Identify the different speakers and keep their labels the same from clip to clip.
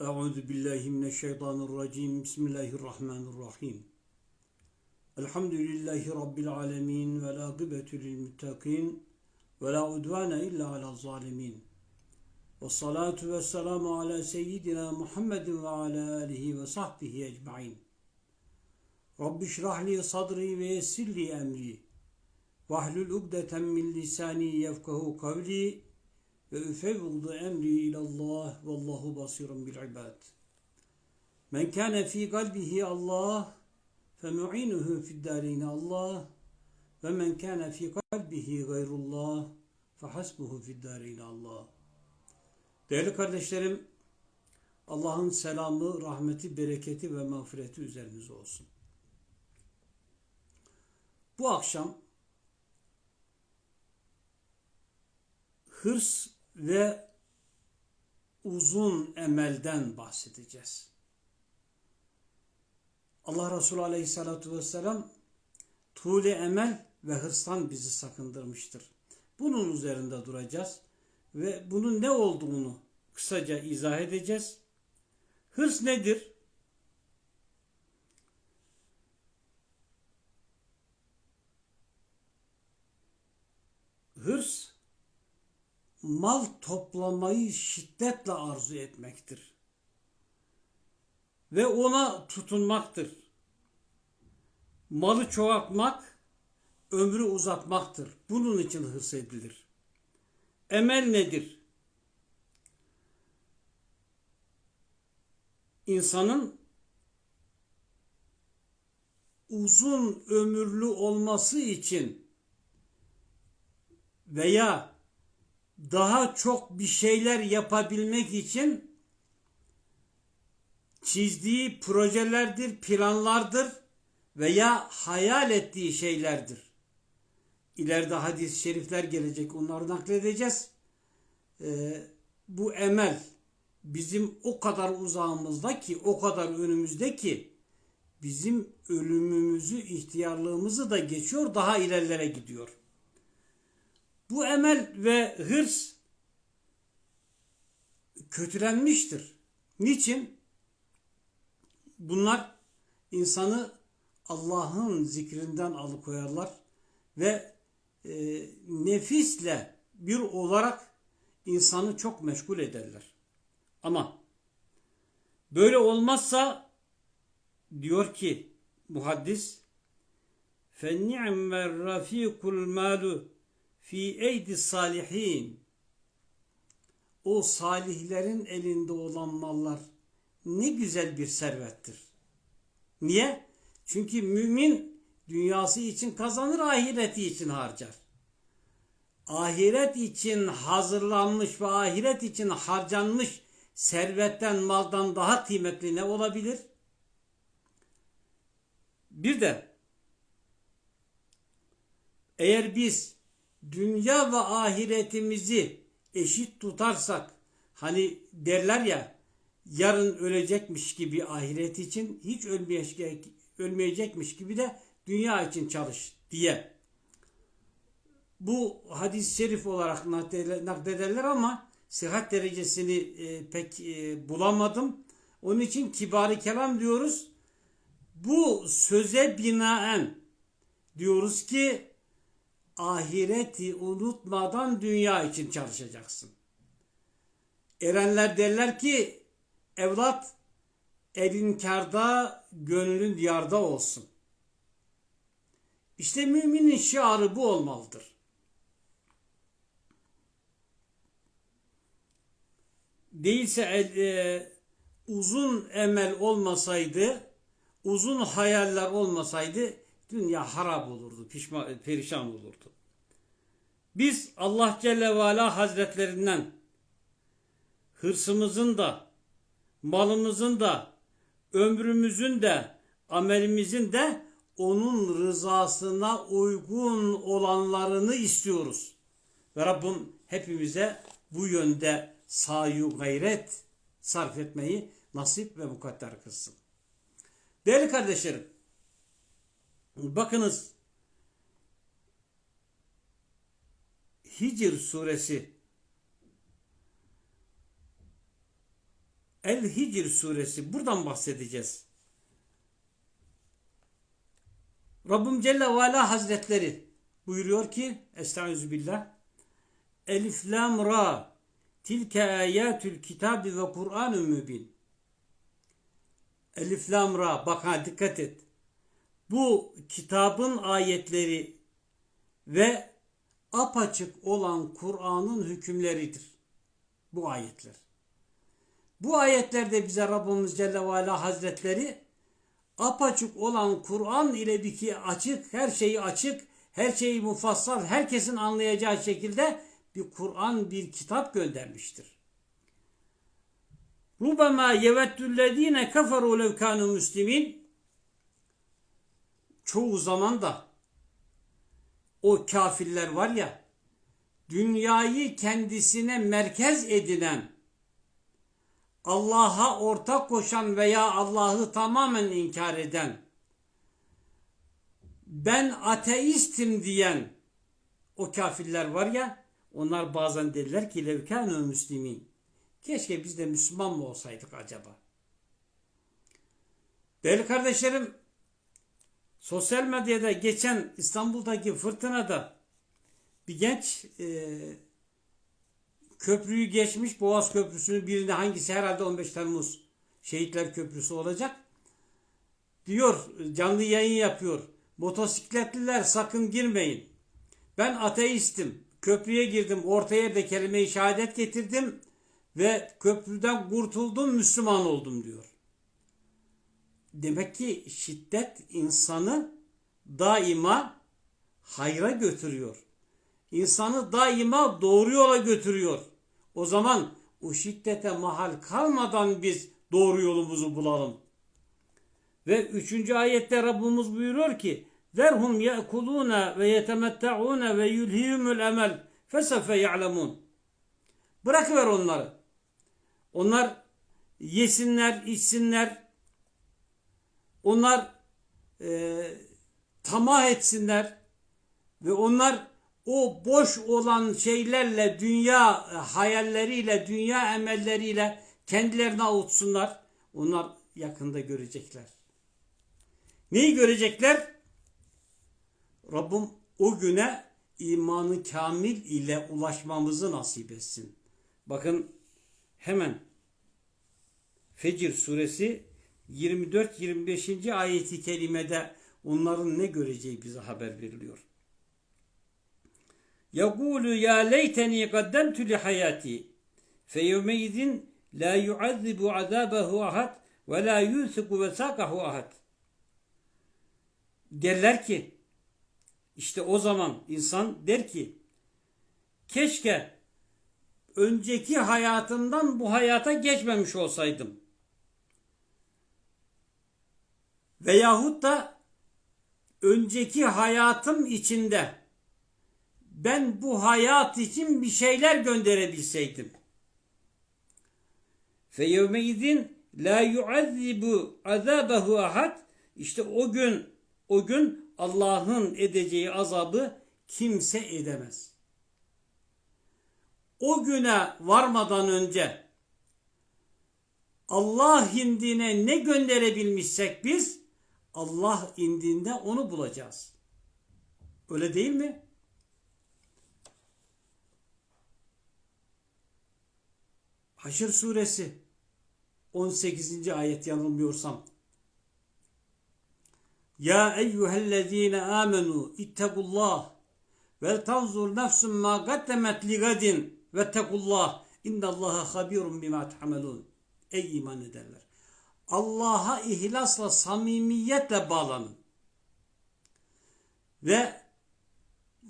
Speaker 1: Euzu billahi mineşşeytanirracim. Bismillahirrahmanirrahim. Elhamdülillahi rabbil alamin ve la gıbetu lil muttaqin ve la udvane illa alel zalimin. Ve salatu ve selamu ala seyyidina Muhammedin ve ala alihi ve sahbihi ecmaîn. Rabbi şrah li sadri ve yessir li emri. Vahlul ugdeten min lisani yefkahu kavli ve üfevvıdu emri ilallah vallahu basirun bil ibad. Men kana fi kalbihi Allah femu'inuhu fid darin Allah ve men kana fi kalbihi gayrullah fehasbuhu fid darin Allah. Değerli kardeşlerim, Allah'ın selamı, rahmeti, bereketi ve mağfireti üzerinize olsun. Bu akşam hırs ve uzun emelden bahsedeceğiz. Allah Resulü Aleyhisselatü Vesselam tuğle emel ve hırstan bizi sakındırmıştır. Bunun üzerinde duracağız ve bunun ne olduğunu kısaca izah edeceğiz. Hırs nedir? Hırs mal toplamayı şiddetle arzu etmektir. Ve ona tutunmaktır. Malı çoğaltmak, ömrü uzatmaktır. Bunun için hırs edilir. Emel nedir? İnsanın uzun ömürlü olması için veya daha çok bir şeyler yapabilmek için çizdiği projelerdir, planlardır veya hayal ettiği şeylerdir. İleride hadis-i şerifler gelecek, onları nakledeceğiz. Ee, bu emel bizim o kadar uzağımızda ki, o kadar önümüzde ki bizim ölümümüzü, ihtiyarlığımızı da geçiyor, daha ilerlere gidiyor. Bu emel ve hırs kötülenmiştir. Niçin? Bunlar insanı Allah'ın zikrinden alıkoyarlar ve e, nefisle bir olarak insanı çok meşgul ederler. Ama böyle olmazsa diyor ki muhaddis فَنِعْمَ الرَّف۪يقُ الْمَالُ fi eydi salihin o salihlerin elinde olan mallar ne güzel bir servettir. Niye? Çünkü mümin dünyası için kazanır, ahireti için harcar. Ahiret için hazırlanmış ve ahiret için harcanmış servetten, maldan daha kıymetli ne olabilir? Bir de eğer biz dünya ve ahiretimizi eşit tutarsak hani derler ya yarın ölecekmiş gibi ahiret için hiç ölmeyecek, ölmeyecekmiş gibi de dünya için çalış diye. Bu hadis-i şerif olarak naklederler ama sıhhat derecesini e, pek e, bulamadım. Onun için kibari kelam diyoruz. Bu söze binaen diyoruz ki ahireti unutmadan dünya için çalışacaksın. Erenler derler ki evlat elin karda gönlün diyarda olsun. İşte müminin şiarı bu olmalıdır. Değilse e, uzun emel olmasaydı, uzun hayaller olmasaydı dünya harap olurdu, pişman, perişan olurdu. Biz Allah Celle ve Ala Hazretlerinden hırsımızın da, malımızın da, ömrümüzün de, amelimizin de onun rızasına uygun olanlarını istiyoruz. Ve Rabbim hepimize bu yönde sayu gayret sarf etmeyi nasip ve mukadder kılsın. Değerli kardeşlerim, bakınız Hicr suresi El-Hicr suresi buradan bahsedeceğiz. Rabbim Celle ve Ala Hazretleri buyuruyor ki Estağfirullah Elif Lam Ra Tilke ayatül kitabi ve Kur'an-ı mübin Elif Lam Ra bak ha dikkat et. Bu kitabın ayetleri ve apaçık olan Kur'an'ın hükümleridir. Bu ayetler. Bu ayetlerde bize Rabbimiz Celle ve Ala Hazretleri apaçık olan Kur'an ile bir ki açık, her şeyi açık, her şeyi mufassal, herkesin anlayacağı şekilde bir Kur'an, bir kitap göndermiştir. Rubama yevettüllezine kaferu lev kanu müslimin çoğu zaman da o kafirler var ya dünyayı kendisine merkez edinen Allah'a ortak koşan veya Allah'ı tamamen inkar eden ben ateistim diyen o kafirler var ya onlar bazen derler ki levkânü müslimin keşke biz de Müslüman mı olsaydık acaba? Değerli kardeşlerim sosyal medyada geçen İstanbul'daki fırtınada bir genç e, köprüyü geçmiş Boğaz Köprüsü'nün birinde hangisi herhalde 15 Temmuz Şehitler Köprüsü olacak. Diyor canlı yayın yapıyor. Motosikletliler sakın girmeyin. Ben ateistim. Köprüye girdim. Ortaya da kelime-i şehadet getirdim. Ve köprüden kurtuldum. Müslüman oldum diyor. Demek ki şiddet insanı daima hayra götürüyor. İnsanı daima doğru yola götürüyor. O zaman o şiddete mahal kalmadan biz doğru yolumuzu bulalım. Ve üçüncü ayette Rabbimiz buyuruyor ki Verhum ye'kulûne ve yetemetta'ûne ve yulhihimul emel fesefe ya'lemun. Bırakıver onları. Onlar yesinler, içsinler. Onlar e, tamah etsinler. Ve onlar o boş olan şeylerle, dünya hayalleriyle, dünya emelleriyle kendilerini avutsunlar. Onlar yakında görecekler. Neyi görecekler? Rabbim o güne imanı kamil ile ulaşmamızı nasip etsin. Bakın hemen Fecir suresi 24-25. ayeti kelimede onların ne göreceği bize haber veriliyor. Yekulu ya leyteni gaddemtu li hayati fe yevmeizin la yuazzibu azabahu ahad ve la yusiku vesakahu ahad. Derler ki işte o zaman insan der ki keşke önceki hayatımdan bu hayata geçmemiş olsaydım. Veyahut da önceki hayatım içinde ben bu hayat için bir şeyler gönderebilseydim. Fe yevmeydin la yuazzibu azabehu ahad işte o gün o gün Allah'ın edeceği azabı kimse edemez. O güne varmadan önce Allah indine ne gönderebilmişsek biz Allah indinde onu bulacağız. Öyle değil mi? Haşr suresi 18. ayet yanılmıyorsam. Ya eyyühellezine amenu ittekullah ve tanzur nefsum ma gaddemet li gadin ve tekullah innallaha habirun bima ta'melun. Ey iman ederler. Allah'a ihlasla, samimiyetle bağlanın. Ve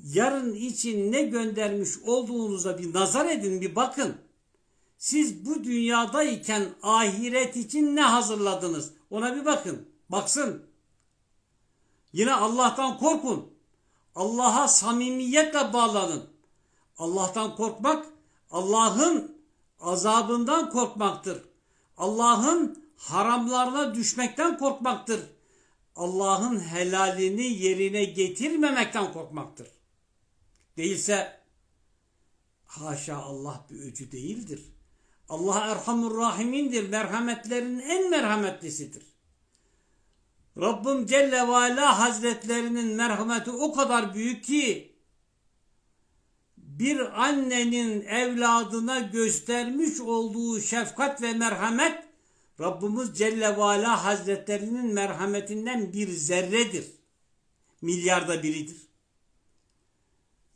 Speaker 1: yarın için ne göndermiş olduğunuza bir nazar edin, bir bakın. Siz bu dünyadayken ahiret için ne hazırladınız? Ona bir bakın. Baksın. Yine Allah'tan korkun. Allah'a samimiyetle bağlanın. Allah'tan korkmak Allah'ın azabından korkmaktır. Allah'ın haramlarına düşmekten korkmaktır. Allah'ın helalini yerine getirmemekten korkmaktır. Değilse haşa Allah bir öcü değildir. Allah Erhamur Rahimindir. Merhametlerin en merhametlisidir. Rabbim Celle ve Ala Hazretlerinin merhameti o kadar büyük ki bir annenin evladına göstermiş olduğu şefkat ve merhamet Rabbimiz Celle ve Ala Hazretlerinin merhametinden bir zerredir. Milyarda biridir.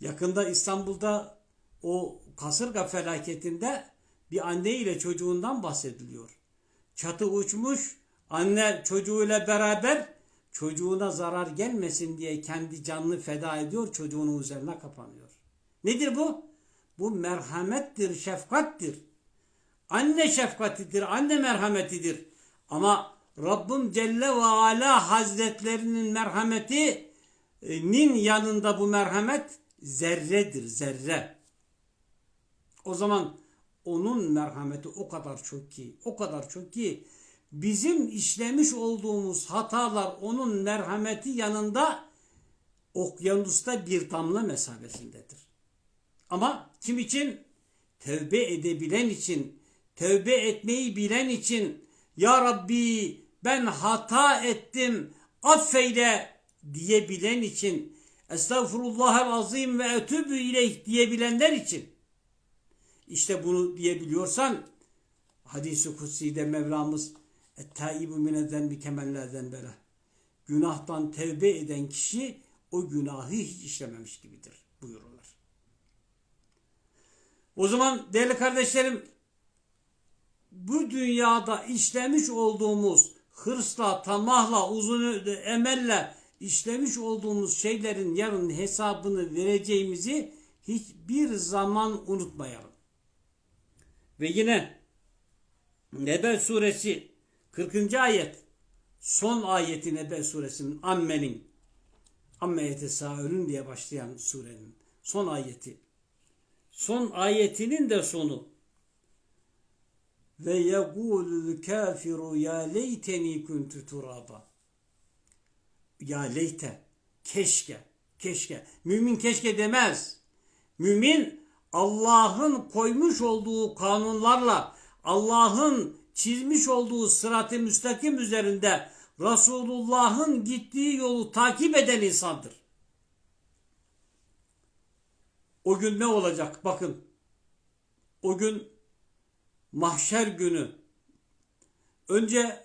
Speaker 1: Yakında İstanbul'da o kasırga felaketinde bir anne ile çocuğundan bahsediliyor. Çatı uçmuş, anne çocuğuyla beraber çocuğuna zarar gelmesin diye kendi canını feda ediyor, çocuğunun üzerine kapanıyor. Nedir bu? Bu merhamettir, şefkattir. Anne şefkatidir, anne merhametidir. Ama Rabbim Celle ve Ala Hazretlerinin merhametinin yanında bu merhamet zerredir, zerre. O zaman onun merhameti o kadar çok ki, o kadar çok ki bizim işlemiş olduğumuz hatalar onun merhameti yanında okyanusta bir damla mesabesindedir. Ama kim için? Tevbe edebilen için, tevbe etmeyi bilen için Ya Rabbi ben hata ettim, affeyle diyebilen için Estağfurullahel azim ve etübü ileyh diyebilenler için işte bunu diyebiliyorsan hadisi kutsi'de Mevlamız ettaibu mine zenbi kemella zenbele günahtan tevbe eden kişi o günahı hiç işlememiş gibidir buyururlar. O zaman değerli kardeşlerim bu dünyada işlemiş olduğumuz hırsla, tamahla, uzun emelle işlemiş olduğumuz şeylerin yarın hesabını vereceğimizi hiçbir zaman unutmayalım. Ve yine Nebe suresi 40. ayet son ayeti Nebe suresinin ammenin amme yetesâülün diye başlayan surenin son ayeti. Son ayetinin de sonu ve yegulul kafiru ya leyteni kuntu turaba ya leyte keşke keşke mümin keşke demez mümin Allah'ın koymuş olduğu kanunlarla Allah'ın çizmiş olduğu sırat-ı müstakim üzerinde Resulullah'ın gittiği yolu takip eden insandır. O gün ne olacak? Bakın. O gün mahşer günü. Önce